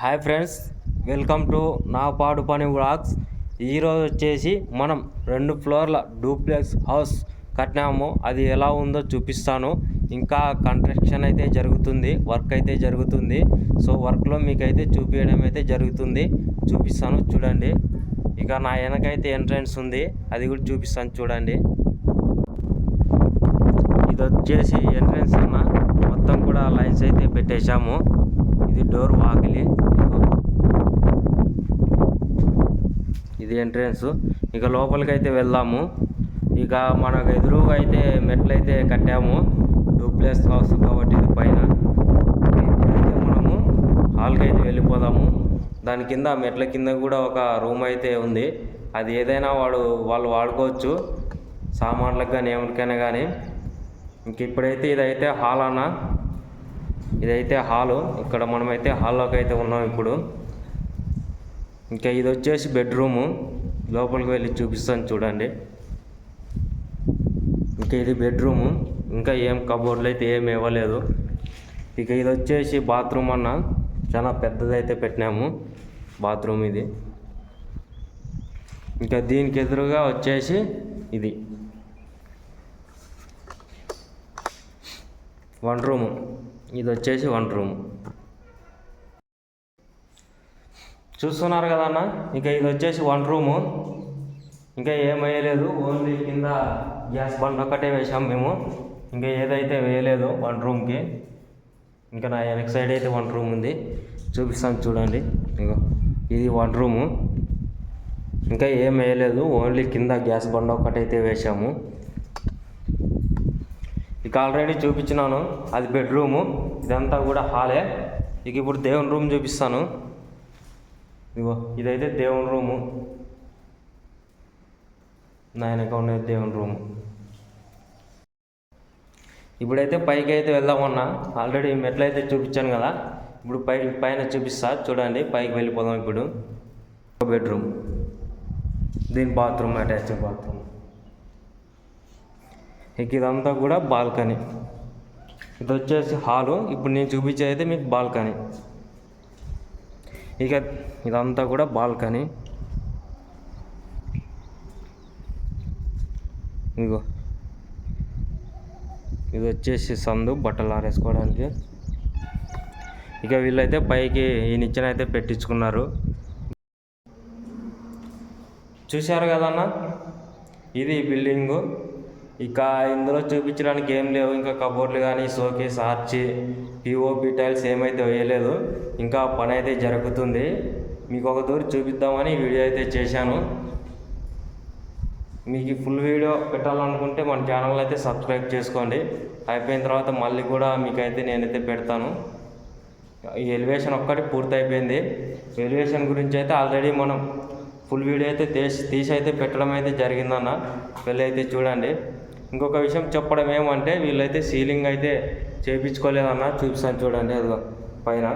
Hi friends welcome to నా పాడు పని వ్లాగ్స్. ఈరోజు వచ్చేసి మనం రెండు ఫ్లోర్ల డూప్లెక్స్ హౌస్ కట్టినాము. అది ఎలా ఉందో చూపిస్తాను. ఇంకా కన్స్ట్రక్షన్ అయితే జరుగుతుంది వర్క్ అయితే జరుగుతుంది. సో వర్క్లో మీకైతే చూపించడం అయితే జరుగుతుంది. చూపిస్తాను చూడండి. ఇక నా వెనకైతే ఎంట్రన్స్ ఉంది అది కూడా చూపిస్తాను చూడండి. ఇది వచ్చేసి ఎంట్రన్స్ అన్న. మొత్తం కూడా లైన్స్ అయితే పెట్టేశాము. ఇది డోర్ వాకిలి. ఇది ఎంట్రన్స్. ఇక లోపలికి అయితే వెళ్దాము. ఇక మనకు ఎదురుగా అయితే మెట్లు అయితే కట్టాము. డూప్లెక్స్ హౌస్ కాబట్టి ఇది పైన. ఇప్పుడైతే మనము హాల్కి అయితే వెళ్ళిపోదాము. దాని కింద మెట్ల కింద కూడా ఒక రూమ్ అయితే ఉంది. అది ఏదైనా వాడు వాళ్ళు వాడుకోవచ్చు. సామాన్లకు కానీ ఎవరికైనా కానీ ఇంక ఇప్పుడైతే ఇదైతే హాల్ అన్న. ఇదైతే హాలు. ఇక్కడ మనమైతే హాల్లోకి అయితే ఉన్నాం ఇప్పుడు. ఇంకా ఇది వచ్చేసి బెడ్రూము. లోపలికి వెళ్ళి చూపిస్తాను చూడండి. ఇంకా ఇది బెడ్రూము. ఇంకా ఏం కబోర్డ్లు అయితే ఏం ఇవ్వలేదు. ఇక ఇది వచ్చేసి బాత్రూమ్ అన్న. చాలా పెద్దదైతే పెట్టినాము బాత్రూమ్ ఇది. ఇంకా దీనికి ఎదురుగా వచ్చేసి ఇది. One room. ఇది వచ్చేసి వన్ రూమ్ చూస్తున్నారు కదా అన్న? ఇంకా ఇది వచ్చేసి వన్ రూము ఇంకా ఏం వేయలేదు ఓన్లీ కింద గ్యాస్ బండ్ ఒక్కటే వేసాం మేము. ఇంకా ఏదైతే వేయలేదు వన్ రూమ్కి ఇంకా నా వెనక సైడ్ అయితే వన్ రూమ్ ఉంది. చూపిస్తాను చూడండి. ఇగో ఇది వన్ రూము ఇంకా ఏం వేయలేదు ఓన్లీ కింద గ్యాస్ బండ ఒకటైతే వేసాము ఇక ఆల్రెడీ చూపించినాను. అది బెడ్రూము. ఇదంతా కూడా హాలే. ఇక ఇప్పుడు దేవుని రూమ్ చూపిస్తాను. ఇగో ఇదైతే దేవుని రూము. నాయనక ఉన్నది దేవుని రూము. ఇప్పుడైతే పైకి అయితే వెళ్దామన్నా ఆల్రెడీ మెట్లు అయితే చూపించాను కదా. ఇప్పుడు పై పైన చూపిస్తా. చూడండి పైకి వెళ్ళిపోదాం ఇప్పుడు. బెడ్రూమ్. దీని బాత్రూమ్ అటాచ్ బాత్రూమ్. ఇక ఇదంతా కూడా బాల్కనీ. ఇది వచ్చేసి హాలు. ఇప్పుడు నేను చూపించేది అయితే మీకు బాల్కనీ. ఇక ఇదంతా కూడా బాల్కనీ. ఇగో ఇది వచ్చేసి సందు బట్టలు ఆరేసుకోవడానికి. ఇక వీళ్ళైతే పైకి ఈ నిచ్చెన అయితే పెట్టించుకున్నారు. చూశారు కదన్నా? ఇది బిల్డింగు. ఇక ఇందులో చూపించడానికి ఏం లేవు. ఇంకా కబోర్డ్లు కానీ షోకేస్ ఆర్చి పిఓపి టైల్స్ ఏమైతే వేయలేదు. ఇంకా పని అయితే జరుగుతుంది. మీకు ఒక దూరం చూపిద్దామని వీడియో అయితే చేశాను. మీకు ఫుల్ వీడియో పెట్టాలనుకుంటే మన ఛానల్ అయితే సబ్స్క్రైబ్ చేసుకోండి. అయిపోయిన తర్వాత మళ్ళీ కూడా మీకైతే నేనైతే పెడతాను. ఈ ఎలివేషన్ ఒక్కటి పూర్తి అయిపోయింది ఎలివేషన్ గురించి అయితే ఆల్రెడీ మనం ఫుల్ వీడియో అయితే తీసి తీసి అయితే పెట్టడం అయితే జరిగిందన్న. వెళ్ళైతే చూడండి. ఇంకొక విషయం చెప్పడం ఏమంటే వీళ్ళైతే సీలింగ్ అయితే చేయించుకోలేదన్న చూపిస్తాను చూడండి అది పైన.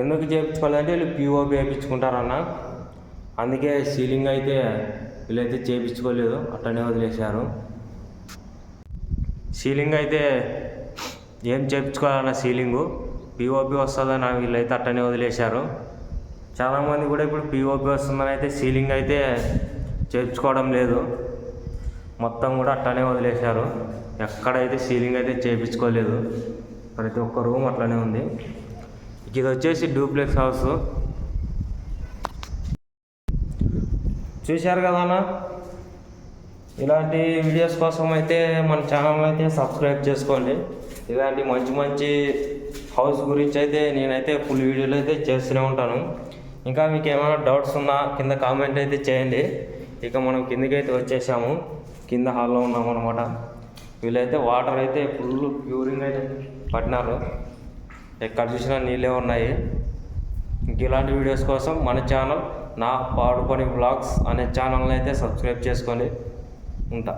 ఎందుకు చేయించుకోలేదంటే వీళ్ళు పిఓపి వేయించుకుంటారన్న. అందుకే సీలింగ్ అయితే వీళ్ళైతే చేయించుకోలేదు అట్టనే వదిలేశారు. సీలింగ్ అయితే ఏం చేయించుకోవాలన్న సీలింగు? పిఓపి వస్తుందని వీళ్ళైతే అట్టనే వదిలేశారు. చాలామంది కూడా ఇప్పుడు పిఓపి వస్తుందని అయితే సీలింగ్ అయితే చేయించుకోవడం లేదు. మొత్తం కూడా అట్లనే వదిలేశారు. ఎక్కడైతే సీలింగ్ అయితే చేయించుకోలేదు ప్రతి ఒక్క రూమ్ అట్లనే ఉంది. ఇది వచ్చేసి డూప్లెక్స్ హౌస్ చూశారు కదా అన్న? ఇలాంటి వీడియోస్ కోసం అయితే మన ఛానల్ అయితే సబ్స్క్రైబ్ చేసుకోండి. ఇలాంటి మంచి మంచి హౌస్ గురించి అయితే నేనైతే ఫుల్ వీడియోలు అయితే చేస్తూనే ఉంటాను. ఇంకా మీకు ఏమైనా డౌట్స్ ఉన్నా కింద కామెంట్ అయితే చేయండి. ఇక మనం కిందకి అయితే వచ్చేసాము. కింద హాల్లో ఉన్నాం అనమాట వీళ్ళైతే వాటర్ అయితే ఫుల్ ప్యూరింగ్ అయితే పట్టినారు. ఎక్కడ చూసినా నీళ్ళే ఉన్నాయి. ఇంక ఇలాంటి వీడియోస్ కోసం మన ఛానల్ నా పాడుకొని బ్లాగ్స్ అనే ఛానల్ని అయితే సబ్స్క్రైబ్ చేసుకొని ఉంటా.